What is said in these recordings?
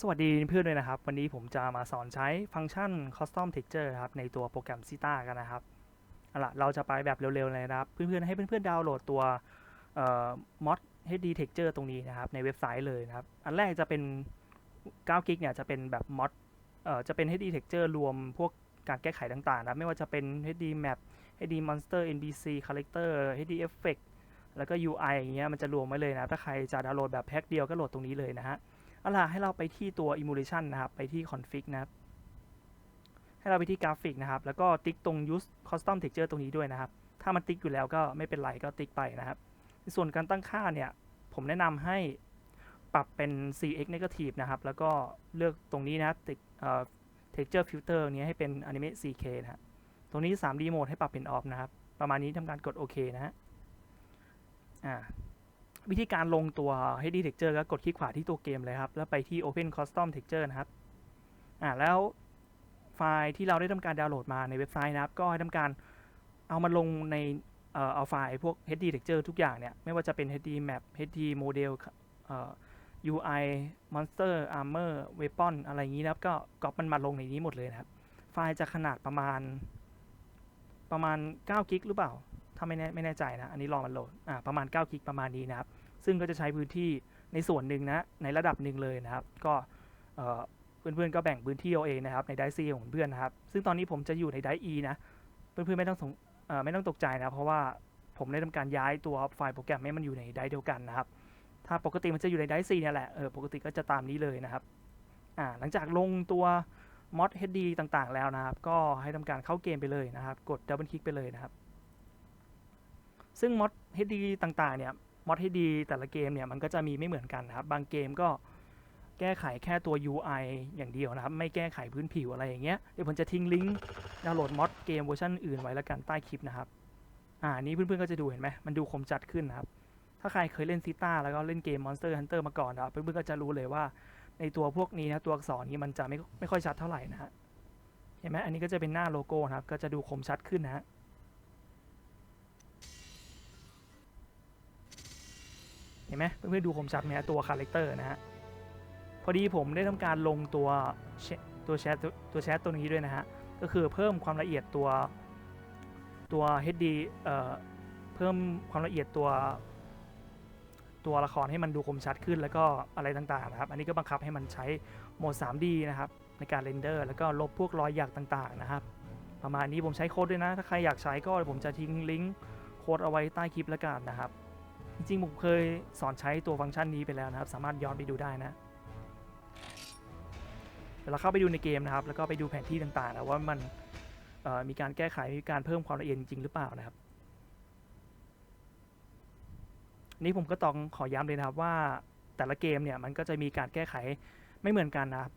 สวัสดีเพื่อนด้วยนะครับ วันนี้ผมจะมาสอนใช้ฟังก์ชัน Custom Texture ครับ ในตัวโปรแกรม Zeta กันนะครับเอาล่ะเราจะไปแบบเร็วๆเลยนะครับ เพื่อนๆให้เพื่อนๆดาวน์โหลดตัวเอ่อ mod HD Texture ตรงนี้นะครับ ในเว็บไซต์เลยนะครับ อันแรกจะเป็น9 g b เนี่ยจะเป็นแบบ mod เอ่อจะเป็น HD Texture รวมพวกการแก้ไขต่างๆนะไม่ว่าจะเป็น HD Map HD Monster NPC Character HD Effect แล้วก็ UI อย่างเงี้ยมันจะรวมไว้เลยนะถ้าใครจะดาวน์โหลดแบบแพ็คเดียวก็โหลดตรงนี้เลยนะฮะ เอาล่ะให้เราไปที่ตัว emulation นะครับ ไปที่ config นะครับ ให้เราไปที่กราฟิกนะครับ แล้วก็ติ๊กตรง use custom texture ตรงนี้ด้วยนะครับ ถ้ามันติ๊กอยู่แล้วก็ไม่เป็นไรก็ติ๊กไปนะครับ ในส่วนการตั้งค่าเนี่ย ผมแนะนำให้ปรับเป็น cx negative นะครับ แล้วก็เลือกตรงนี้นะติ๊กเอ่อ texture filter นี้ให้เป็น animate ck นะฮะตรงนี้ 3D mode ให้ปรับเป็น off นะครับ ประมาณนี้ทำการกดโอเคนะฮะ อ่า วิธีการลงตัว HD Texture ก็กดคลิกขวาที่ตัวเกมเลยครับ แล้วไปที่ Open Custom Texture นะครับ อ่าแล้วไฟล์ที่เราได้ทำการดาวน์โหลดมาในเว็บไซต์นะครับ ก็ให้ทำการเอามาลงในเอ่อเอาไฟล์พวก HD Texture ทุกอย่างเนี่ย ไม่ว่าจะเป็น HD Map HD Model เอ่อ UI Monster Armor Weapon อะไรอย่างนี้นะครับ ก็ก๊อปมันมาลงในนี้หมดเลยนะครับ ไฟล์จะขนาดประมาณประมาณ9กิกหรือเปล่า ถ้าไม่แน่ไม่แน่ใจนะ อันนี้ลองมันโหลดอ่าประมาณ 9 กิกประมาณนี้นะครับ ซึ่งก็จะใช้พื้นที่ในส่วนหนึ่งนะ ในระดับหนึ่งเลยนะครับ ก็เอ่อเพื่อนๆก็แบ่งพื้นที่เอาเองนะครับ ในไดซีของเพื่อนนะครับ ซึ่งตอนนี้ผมจะอยู่ในไดอีนะ เพื่อนๆไม่ต้องไม่ต้องตกใจนะ เพราะว่าผมได้ทำการย้ายตัวไฟล์โปรแกรมให้มันอยู่ในไดเดียวกันนะครับ ถ้าปกติมันจะอยู่ในไดซีเนี่ยแหละ เออ ปกติก็จะตามนี้เลยนะครับ อ่า หลังจากลงตัว mod HD ต่างๆ แล้วนะครับ ก็ให้ทำการเข้าเกมไปเลยนะครับ กดดับเบิลคลิกไปเลยนะครับ ซึ่ง mod HD ต่างๆเนี่ยมอดให้ดีแต่ละเกมเนี่ยมันก็จะมีไม่เหมือนกันนะครับ บางเกมก็แก้ไขแค่ตัว UI อย่างเดียวนะครับ ไม่แก้ไขพื้นผิวอะไรอย่างเงี้ย เดี๋ยวผมจะทิ้งลิงก์ดาวน์โหลดมอดเกมเวอร์ชันอื่นไว้แล้วกันใต้คลิปนะครับ อ่า นี้เพื่อนๆก็จะดูเห็นไหม มันดูคมจัดขึ้นนะครับ ถ้าใครเคยเล่นซิต้าแล้วก็เล่นเกม Monster Hunter มาก่อนนะครับ เพื่อนๆก็จะรู้เลยว่าในตัวพวกนี้นะตัวอักษรนี้มันจะไม่ไม่ค่อยชัดเท่าไหร่นะฮะ เห็นไหมอันนี้ก็จะเป็นหน้าโลโก้นะครับ ก็จะดูคมชัดขึ้นนะฮะ เห็นไหมเพื่อนๆดูคมชัดไหมตัวคาแรคเตอร์นะฮะพอดีผมได้ทำการลงตัวตัวแชทตัวแชทตัวนี้ด้วยนะฮะก็คือเพิ่มความละเอียดตัวตัว HD เอ่อเพิ่มความละเอียดตัวตัวละครให้มันดูคมชัดขึ้นแล้วก็อะไรต่างๆนะครับ อันนี้ก็บังคับให้มันใช้โหมด 3D นะครับในการเรนเดอร์ แล้วก็ลบพวกรอยหยักต่างๆนะครับ ประมาณนี้ผมใช้โค้ดด้วยนะ ถ้าใครอยากใช้ก็ผมจะทิ้งลิงก์โค้ดเอาไว้ใต้คลิปแล้วกันนะครับ จริงๆผมเคยสอนใช้ตัวฟังก์ชันนี้ไปแล้วนะครับ สามารถย้อนไปดูได้นะเดี๋ยวเราเข้าไปดูในเกมนะครับ แล้วก็ไปดูแผนที่ต่างๆนะว่ามันมีการแก้ไขมีการเพิ่มความละเอียดจริง ๆ หรือเปล่านะครับ นี่ผมก็ต้องขอย้ำเลยนะครับว่าแต่ละเกมเนี่ยมันก็จะมีการแก้ไขไม่เหมือนกันนะครับ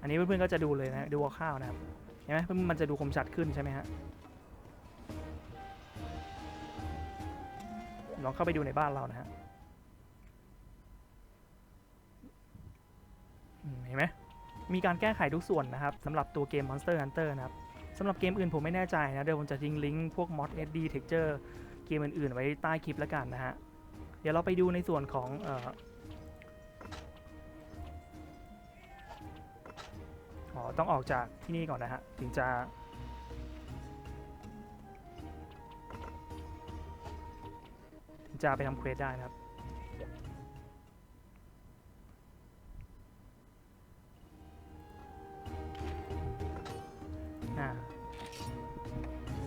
อันนี้เพื่อนๆก็จะดูเลยนะดูคร่าวนะครับเห็นไหมมันจะดูคมชัดขึ้นใช่ไหมฮะ ลองเข้าไปดูในบ้านเรานะฮะเห็นไหมมีการแก้ไขทุกส่วนนะครับสำหรับตัวเกม Monster Hunter นะครับสำหรับเกมอื่นผมไม่แน่ใจนะ เดี๋ยวผมจะทิ้งลิงก์พวก mod SD texture เกมอื่นๆ ไว้ใต้คลิปแล้วกันนะฮะ เดี๋ยวเราไปดูในส่วนของเอออ๋อต้องออกจากที่นี่ก่อนนะฮะ ถึงจะ จะไปทำเควสได้นะครับ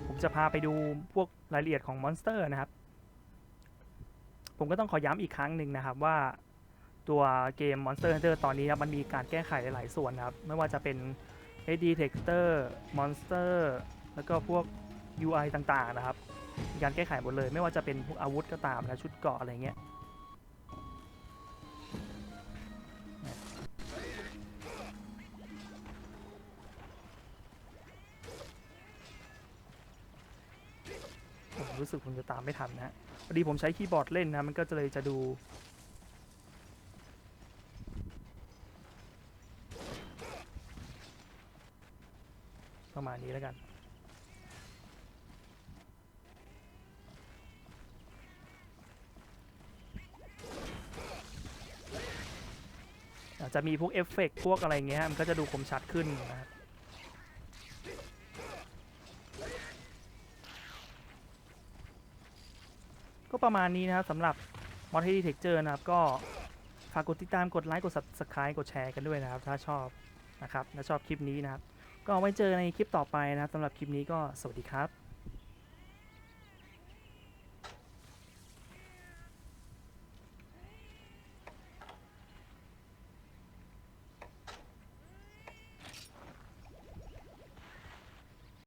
ผมจะพาไปดูพวกรายละเอียดของมอนสเตอร์นะครับ ผมก็ต้องขอย้ำอีกครั้งหนึ่งนะครับว่าตัวเกม Monster Hunter ตอนนี้นะมันมีการแก้ไขหลายส่วนนะครับ ไม่ว่าจะเป็น HD Texture Monster แล้วก็พวก UI ต่างๆนะครับ มีการแก้ไขหมดเลย ไม่ว่าจะเป็นพวกอาวุธก็ตามนะชุดเกราะอะไรเงี้ยผมรู้สึกผมจะตามไม่ทันนะฮะพอดีผมใช้คีย์บอร์ดเล่นนะ มันก็จะเลยจะดู ประมาณนี้แล้วกัน จะมีพวกเอฟเฟกต์พวกอะไรเงี้ยมันก็จะดูคมชัดขึ้นนะครับก็ประมาณนี้นะครับสำหรับ m o d ที่ Texture นะครับ ก็ฝากกดติดตามกดไลค์กด Subscribe กดแชร์กันด้วยนะครับ ถ้าชอบนะครับและชอบคลิปนี้นะครับ ก็ไว้เจอในคลิปต่อไปนะครับสำหรับคลิปนี้ก็สวัสดีครับ